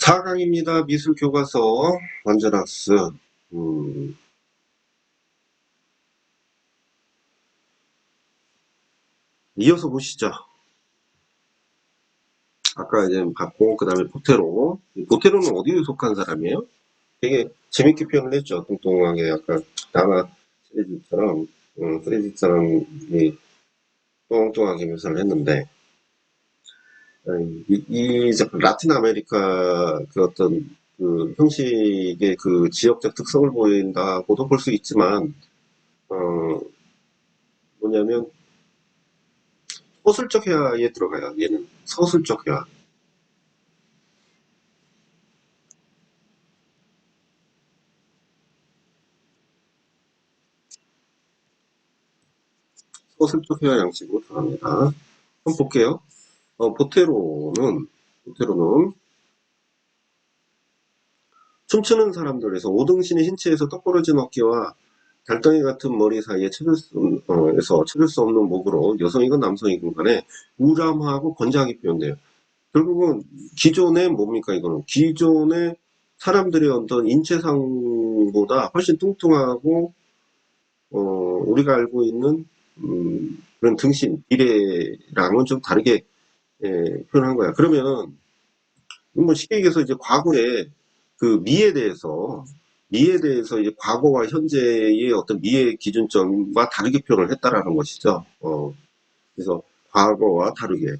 4강입니다. 미술 교과서 완전학습. 음, 이어서 보시죠. 아까 이제 봤고, 그 다음에 보테로. 이 보테로는 어디에 속한 사람이에요? 되게 재밌게 표현을 했죠. 뚱뚱하게 약간 나나 쓰레기처럼, 음, 쓰레기처럼 뚱뚱하게 묘사를 했는데, 이, 이 라틴 아메리카 그 어떤 그 형식의 그 지역적 특성을 보인다고도 볼 수 있지만 어 뭐냐면 서술적 회화에 들어가요. 얘는 서술적 회화. 서술적 회화 양식으로 들어갑니다. 한번 볼게요. 어, 보테로는 보테로는 춤추는 사람들에서 오등신의 신체에서 떡부러진 어깨와 달덩이 같은 머리 사이에 찾을 수, 어, 에서 찾을 수 없는 목으로 여성이건 남성이건 간에 우람하고 건장하게 표현돼요. 결국은 기존의 뭡니까 이거는 기존의 사람들의 어떤 인체상보다 훨씬 뚱뚱하고 어, 우리가 알고 있는 음, 그런 등신 비례랑은 좀 다르게 예, 표현한 거야. 그러면 뭐 쉽게 얘기해서 이제 과거에 그 미에 대해서 미에 대해서 이제 과거와 현재의 어떤 미의 기준점과 다르게 표현을 했다라는 것이죠. 어, 그래서 과거와 다르게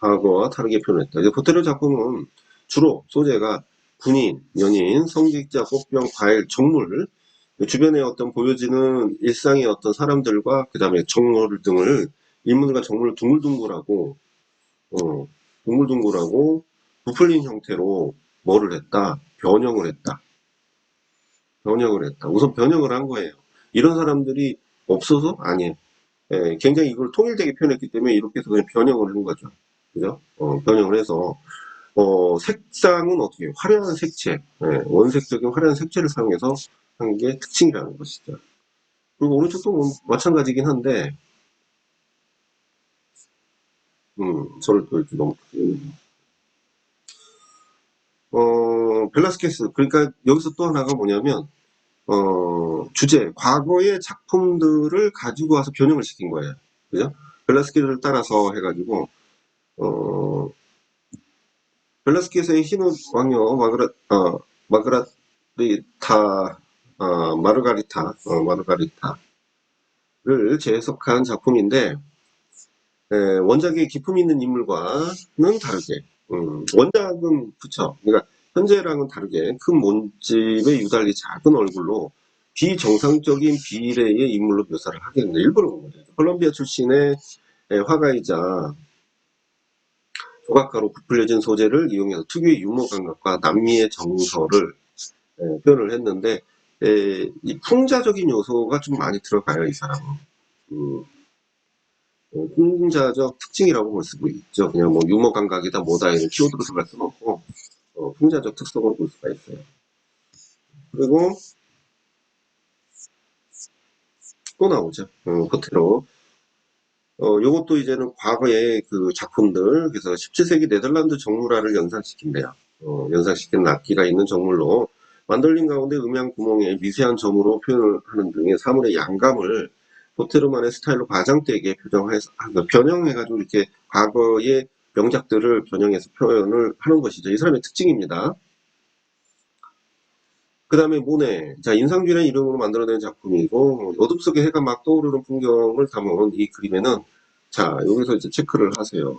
과거와 다르게 표현했다. 이제 보테르 작품은 주로 소재가 군인, 연인, 성직자, 꽃병, 과일, 정물 주변에 어떤 보여지는 일상의 어떤 사람들과 그 다음에 정물 등을 인물과 정물을 둥글둥글하고 어, 둥글둥글하고 부풀린 형태로 뭐를 했다? 변형을 했다. 변형을 했다. 우선 변형을 한 거예요. 이런 사람들이 없어서 아니에요. 예, 굉장히 이걸 통일되게 표현했기 때문에 이렇게 해서 그냥 변형을 한 거죠. 그죠? 어, 변형을 해서 어, 색상은 어떻게? 화려한 색채, 예, 원색적인 화려한 색채를 사용해서 한 게 특징이라는 것이죠. 그리고 오른쪽도 뭐 마찬가지긴 한데, 음, 저를 또 이렇게 너무, 어, 벨라스케스, 그러니까 여기서 또 하나가 뭐냐면, 어, 주제, 과거의 작품들을 가지고 와서 변형을 시킨 거예요. 그죠? 벨라스케스를 따라서 해가지고, 어, 벨라스케스의 흰옷 왕녀, 마그라, 어, 마그라리타, 어, 마르가리타, 어, 마르가리타를 재해석한 작품인데, 에, 원작의 기품 있는 인물과는 다르게, 음, 원작은, 그쵸. 그러니까, 현재랑은 다르게 큰 몸집의 유달리 작은 얼굴로 비정상적인 비례의 인물로 묘사를 됩니다. 일부러 그런 거죠. 콜롬비아 출신의 에, 화가이자 조각가로 부풀려진 소재를 이용해서 특유의 유머 감각과 남미의 정서를 에, 표현을 했는데 에, 이 풍자적인 요소가 좀 많이 들어가요 이 사람은. 음, 어, 풍자적 특징이라고 볼수 있죠. 그냥 뭐 유머 감각이다 뭐다 이런 키워드로 들어갈 수는 없고 어, 풍자적 특성으로 볼 수가 있어요. 그리고 또 나오죠. 어, 호텔로 어, 요것도 이제는 과거의 그 작품들, 그래서 17세기 네덜란드 정물화를 연상시킨대요. 어, 연상시킨 악기가 있는 정물로 만들린 가운데 음향 구멍에 미세한 점으로 표현을 하는 등의 사물의 양감을 포테르만의 스타일로 과장되게 표정해서, 아, 그 변형해가지고 이렇게 과거의 명작들을 변형해서 표현을 하는 것이죠. 이 사람의 특징입니다. 그 다음에 모네. 자, 인상주라는 이름으로 만들어낸 작품이고, 어둠 속에 해가 막 떠오르는 풍경을 담은 이 그림에는, 자, 여기서 이제 체크를 하세요.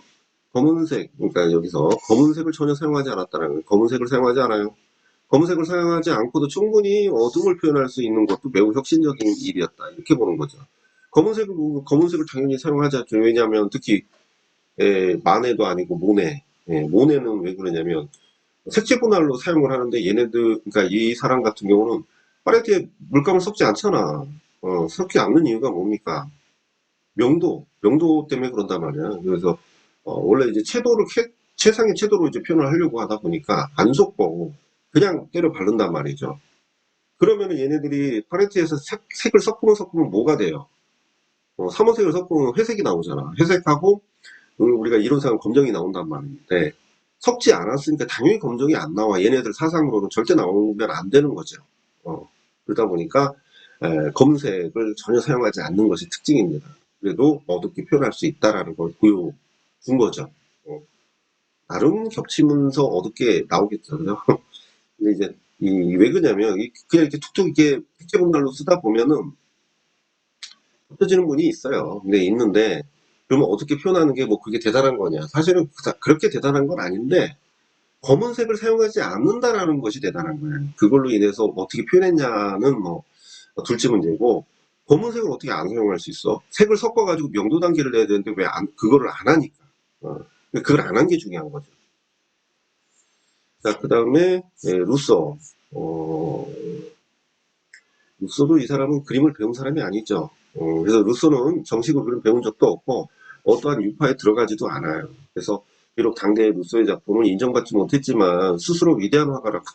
검은색, 그러니까 여기서 검은색을 전혀 사용하지 않았다는 거예요. 검은색을 사용하지 않아요. 검은색을 사용하지 않고도 충분히 어둠을 표현할 수 있는 것도 매우 혁신적인 일이었다. 이렇게 보는 거죠. 검은색을, 검은색을 당연히 사용하지 않죠. 왜냐하면 특히, 에, 마네도 아니고 모네. 예, 모네는 왜 그러냐면, 색채 분할로 사용을 하는데 얘네들 그러니까 이 사람 같은 경우는 팔레트에 물감을 섞지 않잖아. 어, 섞지 않는 이유가 뭡니까? 명도, 명도 때문에 그런단 말이야. 그래서 어, 원래 이제 채도를 캐- 최상의 채도로 이제 표현을 하려고 하다 보니까 안 섞고 그냥 때려 바른단 말이죠. 그러면은 얘네들이 팔레트에서 색, 색을 섞으면 섞으면 뭐가 돼요? 어, 삼원색을 섞으면 회색이 나오잖아. 회색하고 음, 우리가 이론상은 검정이 나온단 말인데 섞지 않았으니까 당연히 검정이 안 나와. 얘네들 사상으로는 절대 나오면 안 되는 거죠. 어, 그러다 보니까 에, 검색을 전혀 사용하지 않는 것이 특징입니다. 그래도 어둡게 표현할 수 있다라는 걸 보여준 거죠. 어, 나름 겹치면서 어둡게 나오겠죠. 근데 이제 이, 왜 그러냐면 이- 그냥 이렇게 툭툭 이렇게 픽제본달로 쓰다 보면은 흩어지는 분이 있어요. 근데 있는데 그러면 어떻게 표현하는 게 뭐 그게 대단한 거냐? 사실은 그- 그렇게 대단한 건 아닌데 검은색을 사용하지 않는다라는 것이 대단한 거예요. 그걸로 인해서 어떻게 표현했냐는 뭐 둘째 문제고 검은색을 어떻게 안 사용할 수 있어? 색을 섞어가지고 명도 단계를 내야 되는데 왜 안, 그거를 안 하니까. 어, 그걸 안 한 게 중요한 거죠. 자, 그 다음에 루소. 어, 루소도 이 사람은 그림을 배운 사람이 아니죠. 어, 그래서 루소는 정식으로 그림 배운 적도 없고 어떠한 유파에 들어가지도 않아요. 그래서 비록 당대의 루소의 작품을 인정받지 못했지만 스스로 위대한 화가라고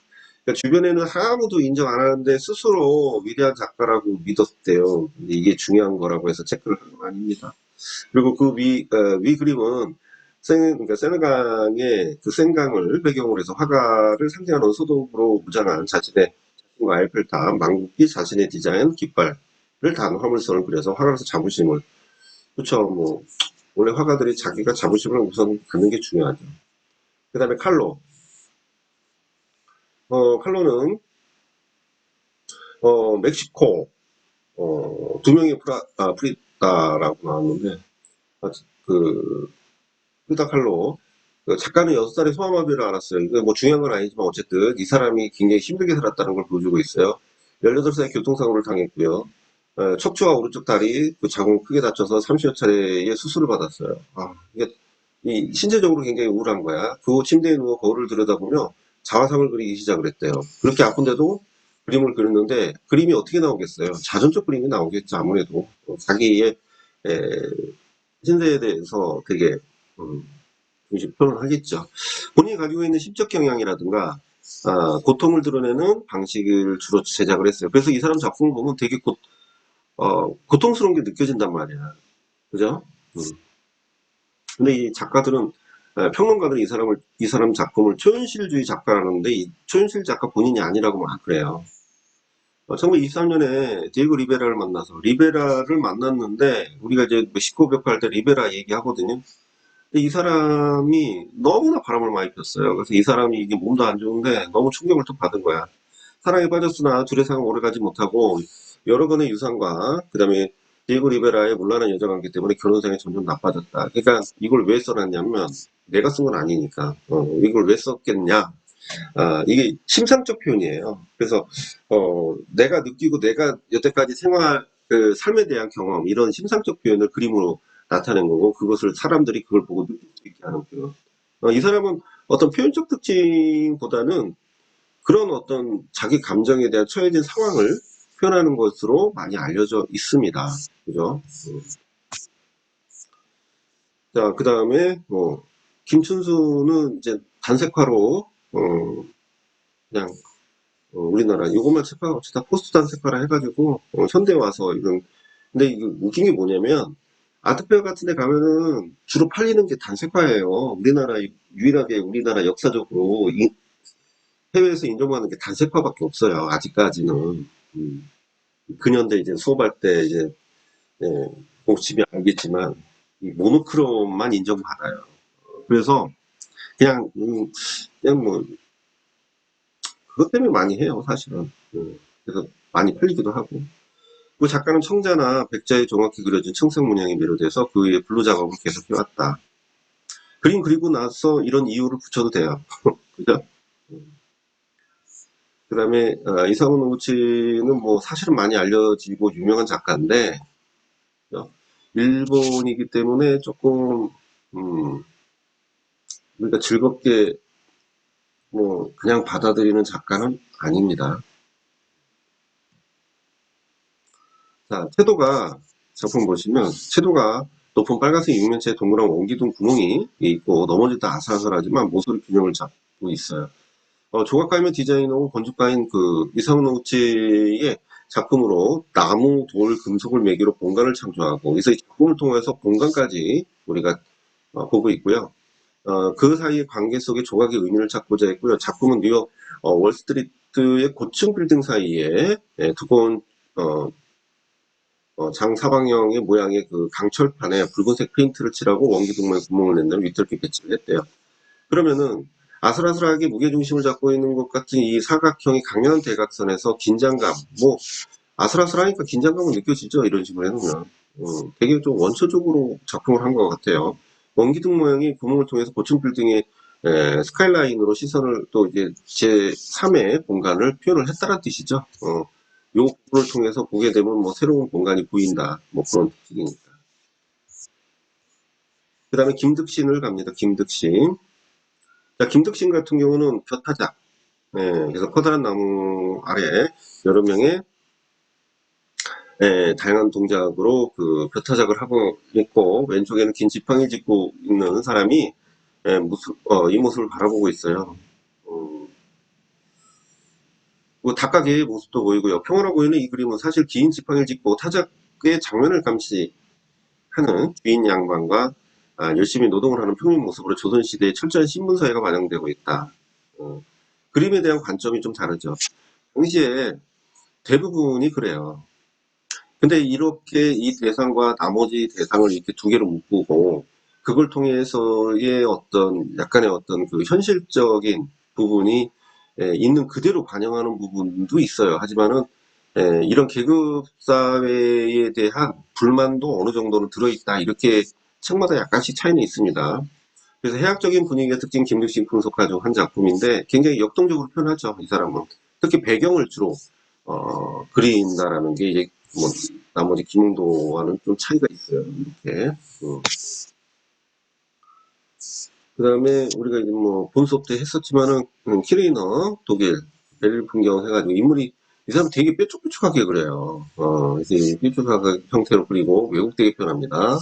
그러니까 주변에는 아무도 인정 안 하는데 스스로 위대한 작가라고 믿었대요. 이게 중요한 거라고 해서 체크를 한 건 아닙니다. 그리고 그 위, 어, 위 그림은 생, 그러니까 세네강의 그 생강을 배경으로 해서 화가를 상징하는 소독으로 무장한 자신의 자신과 알펠탑, 망국기 자신의 디자인, 깃발을 단 화물선을 그려서 화가로서 자부심을 그렇죠. 뭐 원래 화가들이 자기가 자부심을 우선 갖는 게 중요하죠. 그 다음에 칼로. 어, 칼로는 어, 멕시코 어, 두 명의 프라, 아, 프리다라고 나왔는데 아, 그 프리다 칼로 그 작가는 여섯 살에 소아마비를 알았어요. 이거 뭐 중요한 건 아니지만 어쨌든 이 사람이 굉장히 힘들게 살았다는 걸 보여주고 있어요. 18살에 교통사고를 당했고요. 어, 척추와 오른쪽 다리 그 자궁 크게 다쳐서 30여 차례의 수술을 받았어요. 아, 이게 이 신체적으로 굉장히 우울한 거야. 그 침대에 누워 거울을 들여다보며 자화상을 그리기 시작을 했대요. 그렇게 아픈데도 그림을 그렸는데 그림이 어떻게 나오겠어요? 자전적 그림이 나오겠죠. 아무래도 어, 자기의 에, 신세에 대해서 되게 음, 중심 표현을 하겠죠. 본인이 가지고 있는 심적 경향이라든가 아, 고통을 드러내는 방식을 주로 제작을 했어요. 그래서 이 사람 작품을 보면 되게 고, 어, 고통스러운 게 느껴진단 말이야. 그죠? 음. 근데 이 작가들은 에, 평론가들은 이 사람을 이 사람 작품을 초현실주의 작가라는데 이 초현실 작가 본인이 아니라고 막 그래요. 어, 1923년에 디에고 리베라를 만나서 리베라를 만났는데 우리가 이제 멕시코 벽할 때 리베라 얘기하거든요. 근데 이 사람이 너무나 바람을 많이 폈어요. 그래서 이 사람이 이게 몸도 안 좋은데 너무 충격을 또 받은 거야. 사랑에 빠졌으나 둘의 사랑 오래가지 못하고 여러 건의 유산과 그 다음에 디에고 리베라의 문란한 여자관계 때문에 결혼생이 점점 나빠졌다. 그러니까 이걸 왜 써놨냐면 내가 쓴 건 아니니까 어, 이걸 왜 썼겠냐? 아, 이게 심상적 표현이에요. 그래서 어, 내가 느끼고 내가 여태까지 생활 그 삶에 대한 경험 이런 심상적 표현을 그림으로 나타낸 거고 그것을 사람들이 그걸 보고 느낄 수 있게 하는 표현. 어, 이 사람은 어떤 표현적 특징보다는 그런 어떤 자기 감정에 대한 처해진 상황을 표현하는 것으로 많이 알려져 있습니다. 그죠? 음. 자, 그 다음에, 뭐, 김춘수는 이제 단색화로, 어, 그냥, 어, 우리나라, 이것만 책화, 어쩌다 포스트 단색화라 해가지고, 어, 현대 와서, 이건, 근데 이거 웃긴 게 뭐냐면, 아트페어 같은 데 가면은 주로 팔리는 게 단색화예요. 우리나라, 유일하게 우리나라 역사적으로 이- 해외에서 인정받는 게 단색화밖에 없어요. 아직까지는. 음. 근현대 이제 수업할 때 이제, 예, 공집이 알겠지만, 이 모노크롬만 인정받아요. 그래서 그냥, 음, 그냥 뭐, 그것 때문에 많이 해요, 사실은. 음, 그래서 많이 팔리기도 하고. 그 작가는 청자나 백자에 정확히 그려진 청색 문양에 매료돼서 그 위에 블루 작업을 계속 해왔다. 그림 그리고 나서 이런 이유를 붙여도 돼요. 그죠? 그 다음에, 이상훈 노구치는 뭐 사실은 많이 알려지고 유명한 작가인데, 어, 일본이기 때문에 조금, 음, 우리가 즐겁게 뭐 그냥 받아들이는 작가는 아닙니다. 자, 태도가 작품 보시면 태도가 높은 빨간색 육면체에 동그란 원기둥 구멍이 있고 넘어질 때 아슬아슬하지만 모서리 균형을 잡고 있어요. 어, 조각가이면 디자이너고 건축가인 그 이상노 씨의 작품으로 나무, 돌, 금속을 매개로 공간을 창조하고 그래서 이 작품을 통해서 공간까지 우리가 어, 보고 있고요. 어, 그 사이의 관계 속에 조각의 의미를 찾고자 했고요. 작품은 뉴욕 어, 월스트리트의 고층 빌딩 사이에 예, 두꺼운 어, 어, 장사방형의 모양의 그 강철판에 붉은색 페인트를 칠하고 원기둥만 구멍을 낸 다음에 위태롭게 배치를 했대요. 그러면은 아슬아슬하게 무게중심을 잡고 있는 것 같은 이 사각형의 강렬한 대각선에서 긴장감, 뭐 아슬아슬하니까 긴장감은 느껴지죠. 이런 식으로 해놓으면. 음, 되게 좀 원초적으로 작품을 한 것 같아요. 원기둥 모양이 구멍을 통해서 고층 빌딩의 에, 스카이라인으로 시선을 또 이제 제3의 공간을 표현을 했다는 뜻이죠. 어, 요 부분을 통해서 보게 되면 뭐 새로운 공간이 보인다. 뭐 그런 뜻이니까. 그 다음에 김득신을 갑니다. 김득신. 자, 김득신 같은 경우는 벼타작. 예, 그래서 커다란 나무 아래 여러 명의 예, 다양한 동작으로 그 벼타작을 하고 있고 왼쪽에는 긴 지팡이 짚고 있는 사람이 예, 모습, 어, 이 모습을 바라보고 있어요. 어, 뭐 닭가게의 모습도 보이고요. 평화로 보이는 이 그림은 사실 긴 지팡이를 짚고 타작의 장면을 감시하는 주인 양반과 아, 열심히 노동을 하는 평민 모습으로 조선시대의 철저한 신분사회가 반영되고 있다. 어, 그림에 대한 관점이 좀 다르죠. 당시에 대부분이 그래요. 근데 이렇게 이 대상과 나머지 대상을 이렇게 두 개로 묶고 그걸 통해서의 어떤 약간의 어떤 그 현실적인 부분이 예, 있는 그대로 반영하는 부분도 있어요. 하지만은 예, 이런 계급 사회에 대한 불만도 어느 정도는 들어있다. 이렇게 책마다 약간씩 차이는 있습니다. 그래서 해학적인 분위기가 특징 김득신 분석가 중 한 작품인데 굉장히 역동적으로 표현하죠. 이 사람은 특히 배경을 주로 어, 그린다라는 게 이제 뭐 나머지 김웅도와는 좀 차이가 있어요. 이렇게. 음. 그 다음에 우리가 이제 뭐 본 수업 때 했었지만은 음, 키레이너 독일 베릴 풍경 해가지고 인물이 이 사람 되게 뾰족뾰족하게 그래요. 어, 이제 뾰족하게 형태로 그리고 왜곡되게 표현합니다.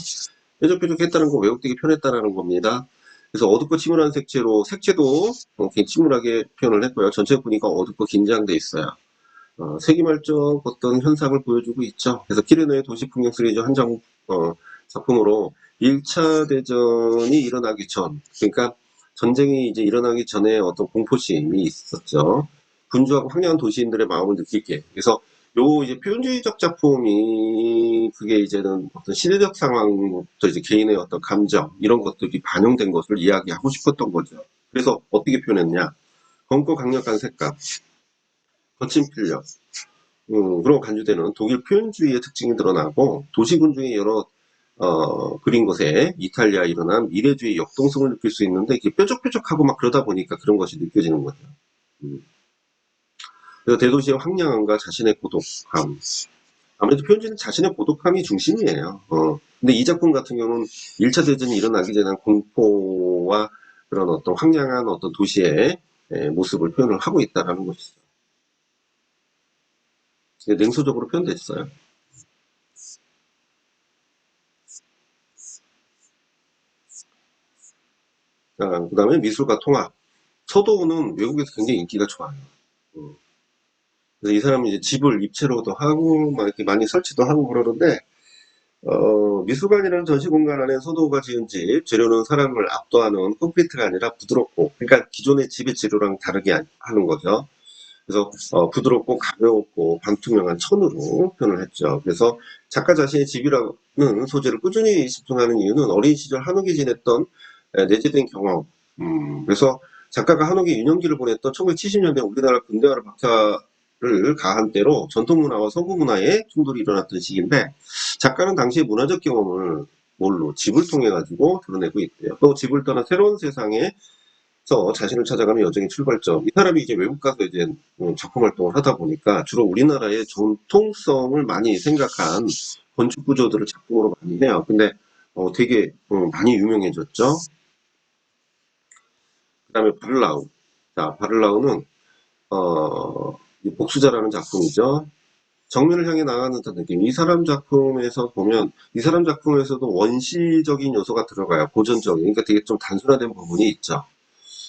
뾰족뾰족했다는 거 왜곡되게 표현했다는 겁니다. 그래서 어둡고 침울한 색채로 색채도 어, 침울하게 표현을 했고요. 전체 보니까 어둡고 긴장돼 있어요. 어, 세기말적 어떤 현상을 보여주고 있죠. 그래서 키르노의 도시풍경 시리즈 한 장, 어, 작품으로 1차 대전이 일어나기 전, 그러니까 전쟁이 이제 일어나기 전에 어떤 공포심이 있었죠. 분주하고 황량한 도시인들의 마음을 느끼게. 그래서 요 이제 표현주의적 작품이 그게 이제는 어떤 시대적 상황부터 이제 개인의 어떤 감정 이런 것들이 반영된 것을 이야기하고 싶었던 거죠. 그래서 어떻게 표현했냐? 검고 강력한 색감, 거친 필력, 음, 그리고 간주되는 독일 표현주의의 특징이 드러나고 도시군 중에 여러 어, 그린 것에 이탈리아에 일어난 미래주의 역동성을 느낄 수 있는데 이게 뾰족뾰족하고 막 그러다 보니까 그런 것이 느껴지는 거죠. 음. 그래서 대도시의 황량함과 자신의 고독함. 아무래도 표현주는 자신의 고독함이 중심이에요. 어. 근데 이 작품 같은 경우는 1차 대전이 일어나기 전에 공포와 그런 어떤 황량한 어떤 도시의 예, 모습을 표현을 하고 있다는 것이죠. 냉소적으로 표현됐어요. 그 다음에 미술과 통합. 서도우는 외국에서 굉장히 인기가 좋아요. 음. 그래서 이 사람은 이제 집을 입체로도 하고, 막 이렇게 많이 설치도 하고 그러는데, 어, 미술관이라는 전시 공간 안에 서도우가 지은 집, 재료는 사람을 압도하는 콘크리트가 아니라 부드럽고, 그러니까 기존의 집의 재료랑 다르게 하는 거죠. 그래서 어, 부드럽고 가볍고 반투명한 천으로 표현을 했죠. 그래서 작가 자신의 집이라는 소재를 꾸준히 집중하는 이유는 어린 시절 한옥에 지냈던 내재된 경험. 음, 그래서 작가가 한옥에 유년기를 보냈던 1970년대 우리나라 근대화를 박차 를 가한 때로 전통문화와 서구문화의 충돌이 일어났던 시기인데 작가는 당시의 문화적 경험을 뭘로 집을 통해 가지고 드러내고 있대요. 또 집을 떠나 새로운 세상에 서 자신을 찾아가는 여정의 출발점. 이 사람이 이제 외국 가서 이제 음, 작품 활동을 하다 보니까 주로 우리나라의 전통성을 많이 생각한 건축 구조들을 작품으로 많이 해요. 근데 어, 되게 음, 많이 유명해졌죠. 그 다음에 바를라우. 자, 바를라우는 어, 복수자라는 작품이죠. 정면을 향해 나가는 듯한 느낌. 이 사람 작품에서 보면 이 사람 작품에서도 원시적인 요소가 들어가요. 고전적인. 그러니까 되게 좀 단순화된 부분이 있죠.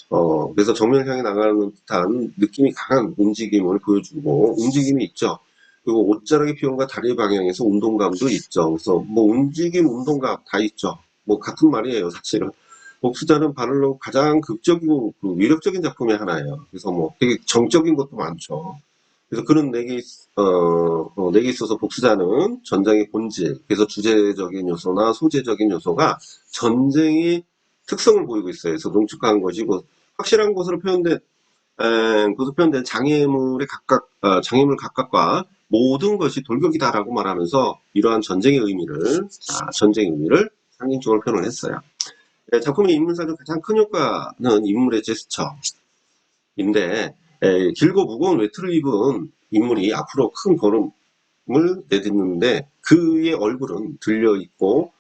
어, 그래서 정면을 향해 나가는 듯한 느낌이 강한 움직임을 보여주고, 움직임이 있죠. 그리고 옷자락의 표현과 다리 방향에서 운동감도 있죠. 그래서 뭐 움직임, 운동감 다 있죠. 뭐 같은 말이에요, 사실은. 복수자는 바를로 가장 극적이고 그 위력적인 작품의 하나예요. 그래서 뭐 되게 정적인 것도 많죠. 그래서 그런 내게, 어, 어, 내게 있어서 복수자는 전쟁의 본질, 그래서 주제적인 요소나 소재적인 요소가 전쟁의 특성을 보이고 있어요. 그래서 농축한 것이고, 확실한 것으로 표현된, 에, 것으로 표현된 장애물의 각각, 어, 장애물 각각과 모든 것이 돌격이다라고 말하면서 이러한 전쟁의 의미를, 아, 전쟁의 의미를 상징적으로 표현을 했어요. 네, 작품의 인물사적 가장 큰 효과는 인물의 제스처인데, 에, 길고 무거운 외투를 입은 인물이 앞으로 큰 걸음을 내딛는데 그의 얼굴은 들려 있고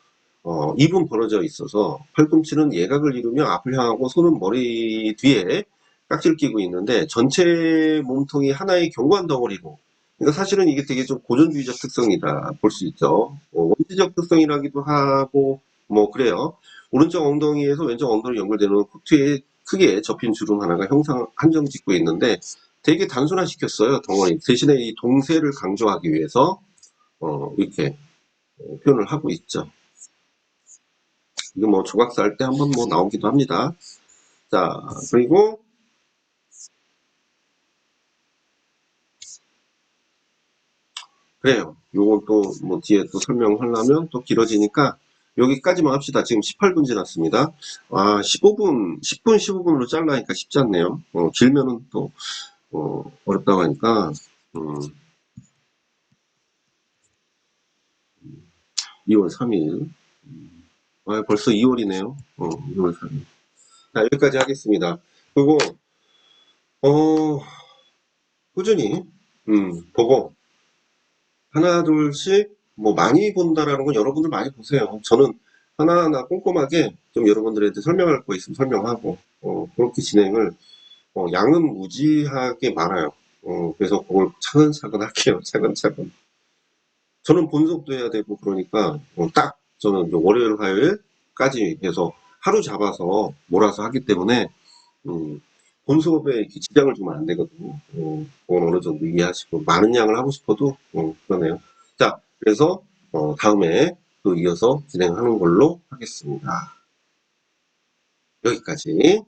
어, 입은 벌어져 있어서 팔꿈치는 예각을 이루며 앞을 향하고 손은 머리 뒤에 깍지를 끼고 있는데 전체 몸통이 하나의 견고한 덩어리고 그러니까 사실은 이게 되게 좀 고전주의적 특성이다 볼 수 있죠. 어, 원시적 특성이라기도 하고 뭐 그래요. 오른쪽 엉덩이에서 왼쪽 엉덩이 연결되는 코트에 크게 접힌 주름 하나가 형상 한정 짓고 있는데 되게 단순화 시켰어요 덩어리 대신에 이 동세를 강조하기 위해서 어, 이렇게 어, 표현을 하고 있죠. 이거 뭐 조각사 할 때 한번 뭐 나오기도 합니다. 자 그리고 그래요. 요건 또 뭐 뒤에 또 설명하려면 또 길어지니까 여기까지만 합시다. 지금 18분 지났습니다. 아, 15분, 10분, 15분으로 잘라니까 쉽지 않네요. 어, 길면은 또, 어, 어렵다고 하니까, 음, 2월 3일. 아, 벌써 2월이네요. 어, 2월 3일. 자, 여기까지 하겠습니다. 그리고, 어, 꾸준히, 음, 보고, 하나, 둘씩, 뭐, 많이 본다라는 건 여러분들 많이 보세요. 저는 하나하나 꼼꼼하게 좀 여러분들한테 설명할 거 있으면 설명하고, 어, 그렇게 진행을, 어, 양은 무지하게 많아요. 어, 그래서 그걸 차근차근 할게요. 차근차근. 저는 본속도 해야 되고, 그러니까, 어, 딱, 저는 월요일, 화요일까지 해서 하루 잡아서 몰아서 하기 때문에, 음, 본 수업에 이렇게 지장을 주면 안 되거든요. 어, 그건 어느 정도 이해하시고, 많은 양을 하고 싶어도, 어, 그러네요. 자, 그래서, 어, 다음에 또 이어서 진행하는 걸로 하겠습니다. 여기까지.